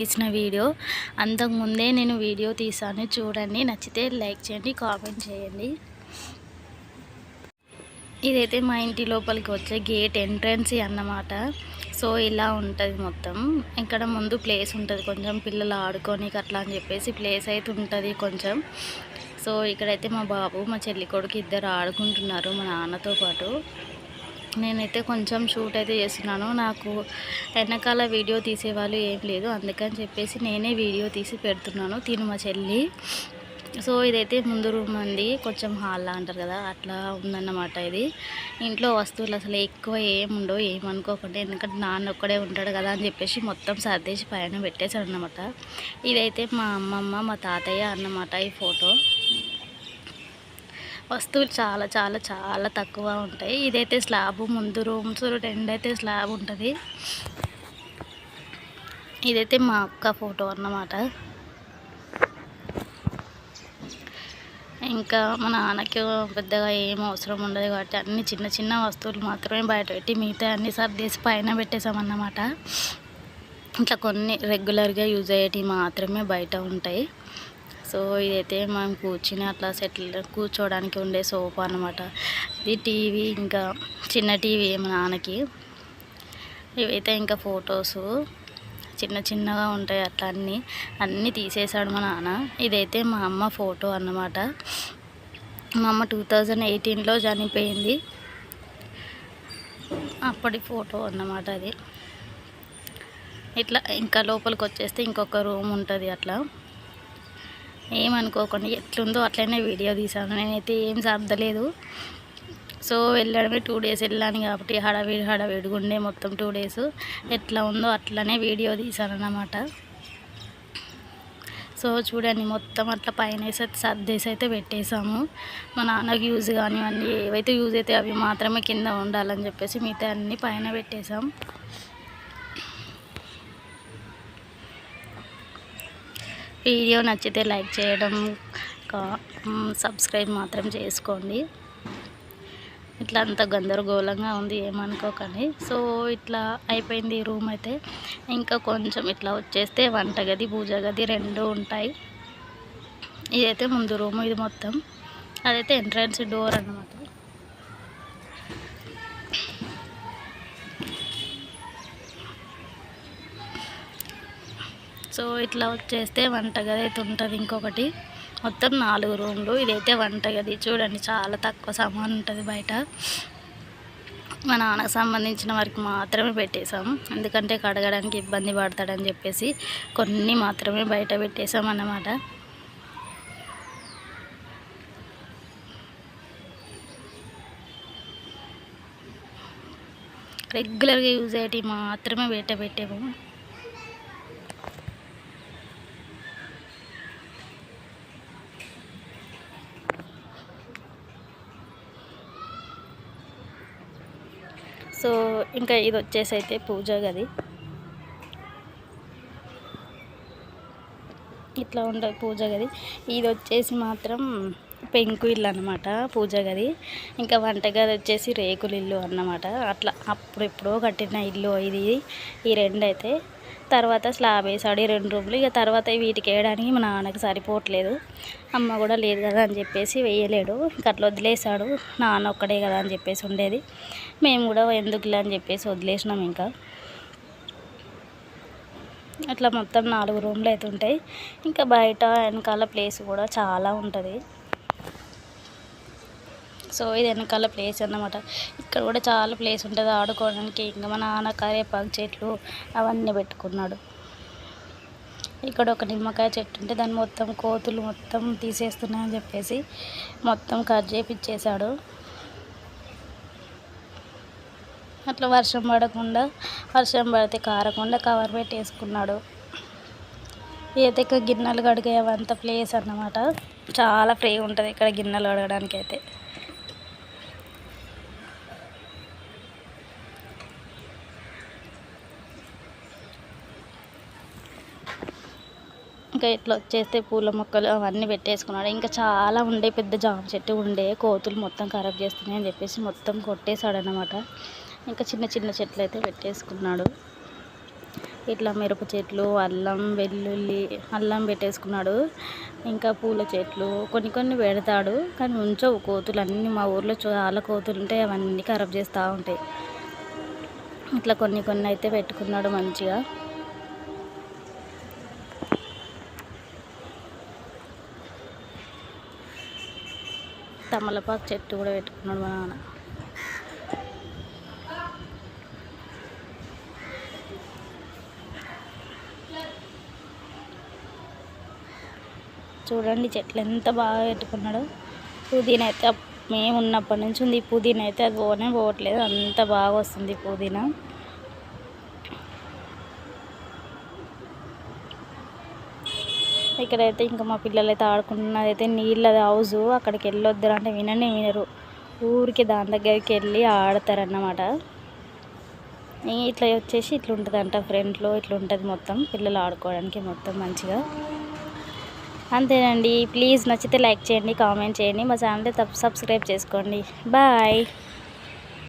తీసిన వీడియో. అంతకుముందే నేను వీడియో తీసాను. చూడండి నచ్చితే లైక్ చేయండి కామెంట్ చేయండి. ఇదైతే మా ఇంటి లోపలికి వచ్చే గేట్ ఎంట్రన్స్ అన్నమాట. సో ఇలా ఉంటుంది మొత్తం. ఇక్కడ ముందు ప్లేస్ ఉంటుంది కొంచెం. పిల్లలు ఆడుకోనికి అట్లా అని చెప్పేసి ప్లేస్ అయితే ఉంటుంది కొంచెం. సో ఇక్కడైతే మా బాబు మా చెల్లి కొడుకు ఇద్దరు ఆడుకుంటున్నారు మా నాన్నతో పాటు. నేనైతే కొంచెం షూట్ అయితే చేస్తున్నాను. నాకు వెనకాల వీడియో తీసేవాళ్ళు ఏం లేదు. అందుకని చెప్పేసి నేనే వీడియో తీసి పెడుతున్నాను. తిను మా చెల్లి. సో ఇదైతే ముందు రూమ్ ఉంది కొంచెం హాల్లా అంటారు కదా అట్లా ఉందన్నమాట ఇది. ఇంట్లో వస్తువులు అసలు ఎక్కువ ఏముండవు ఏమనుకోకుండా ఎందుకంటే నాన్న ఒక్కడే ఉంటాడు కదా అని చెప్పేసి మొత్తం సర్దేసి పైన పెట్టేశాడు అనమాట ఇదైతే మా అమ్మమ్మ మా తాతయ్య అన్నమాట ఈ ఫోటో. వస్తువులు చాలా చాలా చాలా తక్కువ ఉంటాయి. ఇదైతే స్లాబ్ ముందు రూమ్స్ రెండు అయితే స్లాబ్ ఉంటుంది. ఇదైతే మా అక్క ఫోటో అన్నమాట. ఇంకా మా నాన్నకి పెద్దగా ఏం అవసరం ఉండదు కాబట్టి అన్ని చిన్న చిన్న వస్తువులు మాత్రమే బయట పెట్టి మిగతా అన్ని సర్దేసి పైన పెట్టేసామన్నమాట ఇట్లా కొన్ని రెగ్యులర్గా యూజ్ అయ్యేటివి మాత్రమే బయట ఉంటాయి. సో ఇదైతే మనం కూర్చుని అట్లా సెటిల్ కూర్చోవడానికి ఉండే సోఫా అనమాట ఇది టీవీ ఇంకా చిన్న టీవీ మా నాన్నకి. ఇవైతే ఇంకా ఫొటోస్ చిన్న చిన్నగా ఉంటాయి అట్లా అన్నీ. అన్నీ తీసేశాడు మా నాన్న. ఇదైతే మా అమ్మ ఫోటో అన్నమాట. మా అమ్మ టూ థౌజండ్ ఎయిటీన్లో చనిపోయింది. అప్పటి ఫోటో అన్నమాట అది. ఇట్లా ఇంకా లోపలికి వచ్చేస్తే ఇంకొక రూమ్ ఉంటుంది అట్లా. ఏమనుకోకుండా ఎట్లుందో అట్లనే వీడియో తీసాను నేనైతే ఏం సర్దలేదు. సో వెళ్ళడమే టూ డేస్ వెళ్ళాను కాబట్టి హడావిడి హడావిడిగా ఉండే మొత్తం టూ డేస్. ఎట్లా ఉందో అట్లనే వీడియో తీసాను అన్నమాట. సో చూడండి మొత్తం అట్లా పైన సర్దేసి అయితే పెట్టేశాము. మా నాన్నకి యూజ్ కానివన్నీ ఏవైతే యూజ్ అయితే అవి మాత్రమే కింద ఉండాలని చెప్పేసి మిగతా అన్నీ పైన పెట్టేశాము వీడియో నచ్చితే లైక్ చేయడం సబ్స్క్రైబ్ మాత్రం చేసుకోండి. ఇట్లా అంత గందరగోళంగా ఉంది ఏమనుకోకండి. సో ఇట్లా అయిపోయింది రూమ్ అయితే. ఇంకా కొంచెం ఇట్లా వచ్చేస్తే వంటగది పూజ గది రెండు ఉంటాయి. ఇదైతే ముందు రూమ్ ఇది మొత్తం. అదైతే ఎంట్రన్స్ డోర్ అన్నమాట. సో ఇట్లా వచ్చేస్తే వంటగది అయితే ఉంటుంది ఇంకొకటి. మొత్తం నాలుగు రూమ్లు. ఇదైతే వంటగది చూడండి చాలా తక్కువ సామాన్ ఉంటుంది బయట. మా నాన్నకు సంబంధించిన వారికి మాత్రమే పెట్టేశాం. ఎందుకంటే కడగడానికి ఇబ్బంది పడతాడని చెప్పేసి కొన్ని మాత్రమే బయట పెట్టేశాం అన్నమాట. రెగ్యులర్గా యూజ్ అయ్యేటివి మాత్రమే బయట పెట్టాము సో ఇంకా ఇది వచ్చేసి అయితే పూజ గది. ఇట్లా ఉంటుంది పూజ గది. ఇది వచ్చేసి మాత్రం పెంకు ఇల్లు అనమాట పూజ గది. ఇంకా వంటగది వచ్చేసి రేకుల ఇల్లు అన్నమాట. అట్లా అప్పుడు ఎప్పుడో కట్టిన ఇల్లు ఇది ఈ రెండు అయితే తర్వాత స్లాబ్ వేసాడు ఈ రెండు రూమ్లు. ఇక తర్వాత వీటికి వేయడానికి మా నాన్నకి సరిపోవట్లేదు. అమ్మ కూడా లేదు కదా అని చెప్పేసి వేయలేడు. ఇంక అట్లా వదిలేసాడు నాన్న ఒక్కడే కదా అని చెప్పేసి ఉండేది. మేము కూడా ఎందుకులే అని చెప్పేసి వదిలేసినాం ఇంకా. అట్లా మొత్తం నాలుగు రూమ్లు అయితే ఉంటాయి. ఇంకా బయట వెనకాల ప్లేస్ కూడా చాలా ఉంటుంది. సో ఇది వెనకాల ప్లేస్ అన్నమాట. ఇక్కడ కూడా చాలా ప్లేస్ ఉంటుంది ఆడుకోవడానికి. ఇంకా మా నాన్న కరేపాకు చెట్లు అవన్నీ పెట్టుకున్నాడు. ఇక్కడ ఒక నిమ్మకాయ చెట్టు ఉంటే దాన్ని మొత్తం కోతులు మొత్తం తీసేస్తున్నాయని చెప్పేసి మొత్తం కట్ చేపిచ్చేశాడు అట్లా వర్షం పడకుండా వర్షం పడితే కారకుండా కవర్ పెట్టేసుకున్నాడు. ఏదైతే గిన్నెలు కడిగే అంత ప్లేస్ అన్నమాట. చాలా ఫ్రీ ఉంటుంది ఇక్కడ గిన్నెలు కడగడానికి అయితే ఇంకా ఇట్లా వచ్చేస్తే పూల మొక్కలు అవన్నీ పెట్టేసుకున్నాడు. ఇంకా చాలా ఉండే పెద్ద జామ చెట్టు ఉండే కోతులు మొత్తం ఖరాబ్ చేస్తున్నాయి అని చెప్పేసి మొత్తం కొట్టేశాడు అనమాట ఇంకా చిన్న చిన్న చెట్లు అయితే పెట్టేసుకున్నాడు. ఇట్లా మిరప చెట్లు అల్లం వెల్లుల్లి అల్లం పెట్టేసుకున్నాడు. ఇంకా పూల చెట్లు కొన్ని కొన్ని పెడతాడు కానీ ఉంచవు కోతులు అన్నీ మా ఊర్లో చాలా కోతులు ఉంటాయి అవన్నీ ఖరాబ్ చేస్తూ ఉంటాయి. ఇట్లా కొన్ని కొన్ని అయితే పెట్టుకున్నాడు మంచిగా. తమలపాకు చెట్టు కూడా పెట్టుకున్నాడు మా నాన్న. చూడండి చెట్లు ఎంత బాగా పెట్టుకున్నాడు. పుదీనా అయితే మేము ఉన్నప్పటి నుంచి ఉంది. ఈ పుదీనా అయితే అది పోనే పోవట్లేదు. అంత బాగా వస్తుంది పుదీనా. ఇక్కడైతే ఇంకా మా పిల్లలు అయితే ఆడుకుంటున్నది అయితే నీళ్ళది హౌస్ అక్కడికి వెళ్ళొద్దరు అంటే విననే వినరు. ఊరికి దాని దగ్గరికి వెళ్ళి ఆడతారన్నమాట. ఇట్లా వచ్చేసి ఇట్లుంటుంది అంట ఫ్రంట్లో ఇట్లా ఉంటుంది మొత్తం పిల్లలు ఆడుకోవడానికి మొత్తం మంచిగా. అంతేనండి. ప్లీజ్ నచ్చితే లైక్ చేయండి కామెంట్ చేయండి. మా ఛానల్ తప్ సబ్స్క్రైబ్ చేసుకోండి. బాయ్.